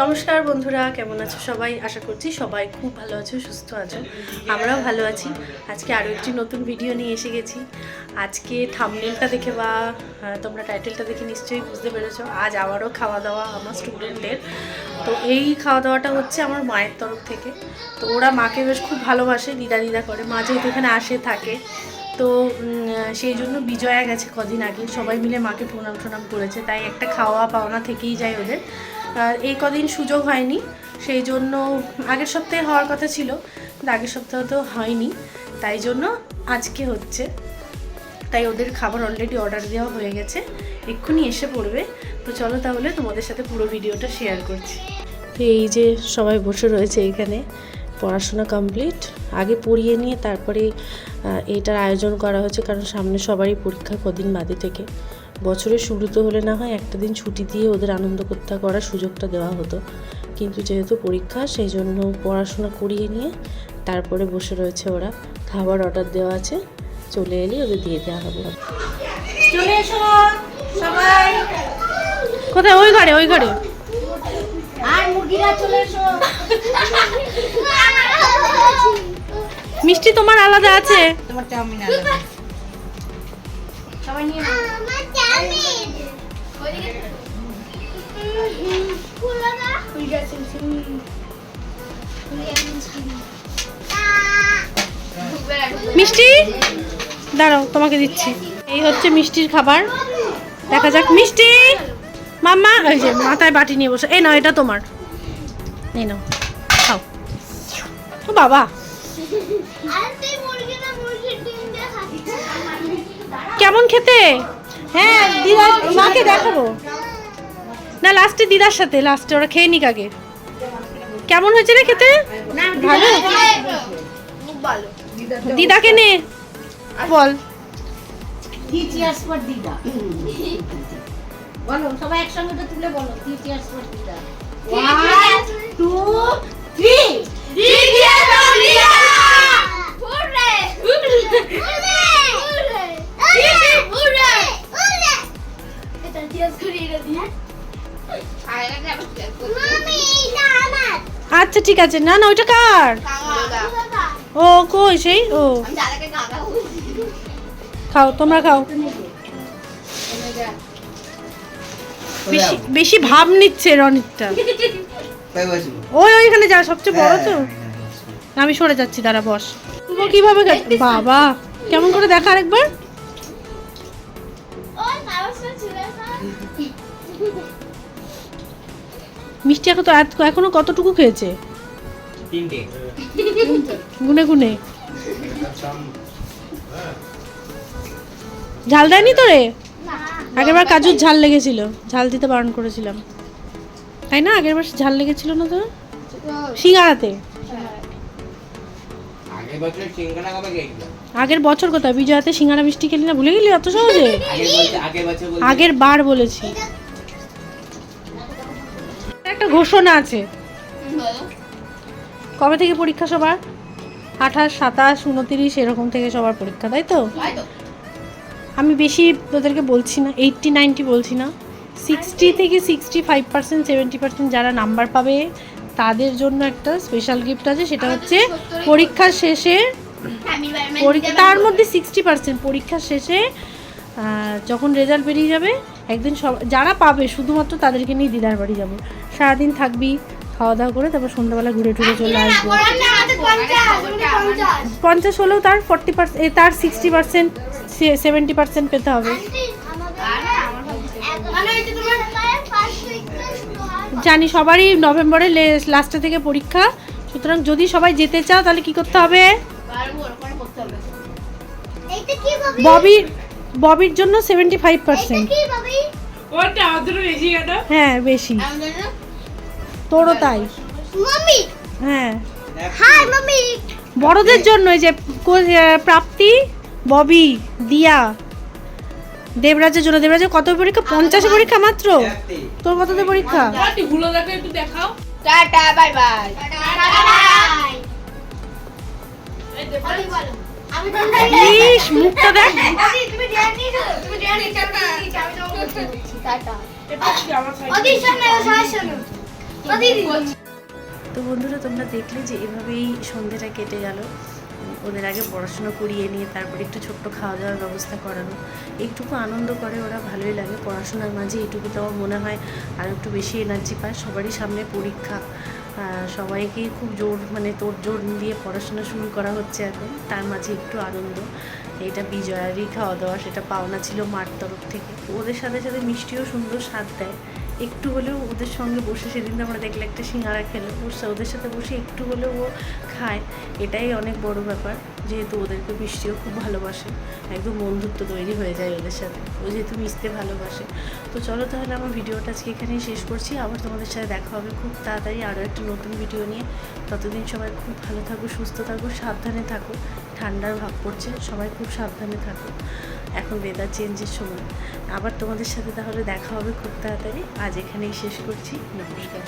নমস্কার বন্ধুরা, কেমন আছো সবাই? আশা করছি সবাই খুব ভালো আছো, সুস্থ আছো। আমরাও ভালো আছি। আজকে আরও একটি নতুন ভিডিও নিয়ে এসে গেছি। আজকে থামনেলটা দেখে বা তোমরা টাইটেলটা দেখে নিশ্চয়ই বুঝতে পেরেছ। আজ আবারও খাওয়া দাওয়া আমার স্টুডেন্টদের তো এই খাওয়া দাওয়াটা হচ্ছে আমার মায়ের তরফ থেকে। তো ওরা মাকে বেশ খুব ভালোবাসে, দিদা দিদা করে। মা যেহেতু এখানে আসে, থাকে। তো সেই জন্য বিজয়া গেছে কদিন আগে। সবাই মিলে মাকে প্রণাম টনাম করেছে। তাই একটা খাওয়া পাওনা থেকেই যায় ওদের। এই কদিন সুযোগ হয়নি, সেই জন্য আগের সপ্তাহে হওয়ার কথা ছিল, কিন্তু আগের সপ্তাহে তো হয়নি, তাই জন্য আজকে হচ্ছে। তাই ওদের খাবার অলরেডি অর্ডার দেওয়া হয়ে গেছে, এক্ষুনি এসে পড়বে। তো চলো তাহলে তোমাদের সাথে পুরো ভিডিওটা শেয়ার করছি। তো এই যে সবাই বসে রয়েছে এখানে, পড়াশোনা কমপ্লিট আগে পড়িয়ে নিয়ে তারপরে এটার আয়োজন করা হয়েছে কারণ সামনে সবারই পরীক্ষা কদিন বাদে থেকে। বছরের শুরুতে হলে না হয় একটা দিন ছুটি দিয়ে ওদের আনন্দ করতে করার সুযোগটা দেওয়া হতো। কিন্তু যেহেতু পরীক্ষা সেই জন্য পড়াশোনা করিয়ে নিয়ে তারপরে বসে রয়েছে ওরা। খাবার অর্ডার দেওয়া আছে। চলে এলে ওদের দিয়ে দেওয়া হবে। চলে এসো সবাই। কোথায়? ওই ঘরে ওই ঘরে। আর মুরগিরা চলে এসো। মিষ্টি তোমার আলাদা আছে? তোমার চাউমিন আলাদা। সবাই নিয়ে নাও। মিষ্টি? দাঁড়াও তোমাকে দিচ্ছি। এই হচ্ছে মিষ্টির খাবার। দেখা যাক। মিষ্টি! মাম্মা ওই যে মাথায় বাটি নিয়ে বসে। এই নাও এটা তোমার। এই নাও খাও। ও বাবা! কেমন খেতে? হ্যাঁ দিদা মাকে দেখাবো। না লাস্টে দিদার সাথে লাস্টে ওরা খেয়ে নিক আগে। কেমন হয়েছে রে খেতে? ভালো? দিদাকে নে। বল। বলো সবাই একসঙ্গে তো তুলে বলো দিদা? ওয়ান টু থ্রি আচ্ছা ঠিক আছে। না না, ওইটা কার? ও, কই সেই? ও। খাও, তোমরা খাও। বেশি বেশি ভাব নিচ্ছে রনিতটা। ওই ওইখানে যা, সবচেয়ে বড় তো। আমি সরে যাচ্ছি, দাঁড়া, বস। তুমি কীভাবে বাবা, কেমন করে দেখা আরেকবার? মিষ্টি এখন তো এত- এখনও কতটুকু খেয়েছে? গুনে গুনে। ঝাল দেয়নি তো রে আগেরবার কাজুর ঝাল লেগেছিল। ঝাল দিতে বারণ করেছিলাম। তাই না? আগেরবার ঝাল লেগেছিল না তো সিঙ্গারাতে? আগের বছর সিঙ্গারা কবে খেয়েছিলাম আগের বছর কোথায়? বিজয়াতে সিঙ্গারা মিষ্টি খেলি না? ভুলে গেলি অত সহজে? আগের আগের আগের বার বলেছি। ঘোষণা আছে। কবে থেকে পরীক্ষা সবার? আঠাশ সাতাশ উনতিরিশ এরকম থেকে সবার পরীক্ষা তাই তো? আমি বেশি ওদেরকে বলছি না এইটটি নাইনটি বলছি না। সিক্সটি থেকে sixty five percent seventy percent যারা নাম্বার পাবে তাদের জন্য একটা স্পেশাল গিফট আছে সেটা হচ্ছে পরীক্ষার শেষে পরীক্ষা তার মধ্যে সিক্সটি পার্সেন্ট পরীক্ষার শেষে যখন রেজাল্ট বেরিয়ে যাবে একদিন সব যারা পাবে শুধুমাত্র তাদেরকে নিয়ে দিদার বাড়ি যাব। সারাদিন থাকবি খাওয়া দাওয়া করে তারপর সন্ধ্যাবেলা ঘুরে টুরে চলে আসব। পঞ্চাশ হলেও তার ফর্টি পার্সেন্ট তার সিক্সটি পার্সেন্ট সেভেন্টি পার্সেন্ট পেতে হবে। জানি সবারই নভেম্বরের লাস্টে থেকে পরীক্ষা। সুতরাং যদি সবাই যেতে চাও তাহলে কি করতে হবে? ববির ববির জন্য সেভেন্টি ফাইভ পার্সেন্ট হ্যাঁ বেশি। তোরও তাই। হ্যাঁ। বড়দের জন্য এই যে কো- প্রাপ্তি ববি দিয়া দেবরাজের জন্য। দেবরাজের কত পরীক্ষা? পঞ্চাশে পরীক্ষা মাত্র? তোর কততে পরীক্ষা? টাটা বাই বাই ইস মুখটা দেখ। তো বন্ধুরা তোমরা দেখলে যে এভাবেই সন্ধ্যেটা কেটে গেল। ওদের আগে পড়াশুনো করিয়ে নিয়ে তারপরে একটু ছোট্ট খাওয়া দাওয়ার ব্যবস্থা করানো। এইটুকু আনন্দ করে ওরা ভালোই লাগে। পড়াশোনার মাঝে এইটুকু তো আমার মনে হয় আর একটু বেশি এনার্জি পায়। সবারই সামনে পরীক্ষা। আহ, সবাইকেই খুব জোর মানে তোর জোর দিয়ে পড়াশোনা শুরু করা হচ্ছে এখন। তার মাঝে একটু আনন্দ। এটা বিজয়ারই খাওয়া দাওয়া সেটা পাওনা ছিল মার তরফ থেকে। ওদের সাথে সাথে মিষ্টিও সুন্দর স্বাদ দেয়। একটু হলেও ওদের সঙ্গে বসে, সেদিন আমরা দেখলে একটা সিঙ্গারা খেলে, ওর ওদের সাথে বসে একটু হলেও ও খায়, এটাই অনেক বড় ব্যাপার। যেহেতু ওদেরকে মিষ্টিও খুব ভালোবাসে, একদম বন্ধুত্ব তৈরি হয়ে যায় ওদের সাথে, ও যেহেতু মিশতে ভালোবাসে। তো চলো তাহলে আমার ভিডিওটা আজকে এখানেই শেষ করছি, আবার তোমাদের সাথে দেখা হবে খুব তাড়াতাড়ি আরও একটা নতুন ভিডিও নিয়ে। ততদিন সবাই খুব ভালো থাকো, সুস্থ থাকো, সাবধানে থাকো, ঠান্ডার ভাব পড়ছে, সবাই খুব সাবধানে থাকো। এখন ওয়েদার চেঞ্জের সময়। আবার তোমাদের সাথে তাহলে দেখা হবে খুব তাড়াতাড়ি। আজ এখানেই শেষ করছি, নমস্কার।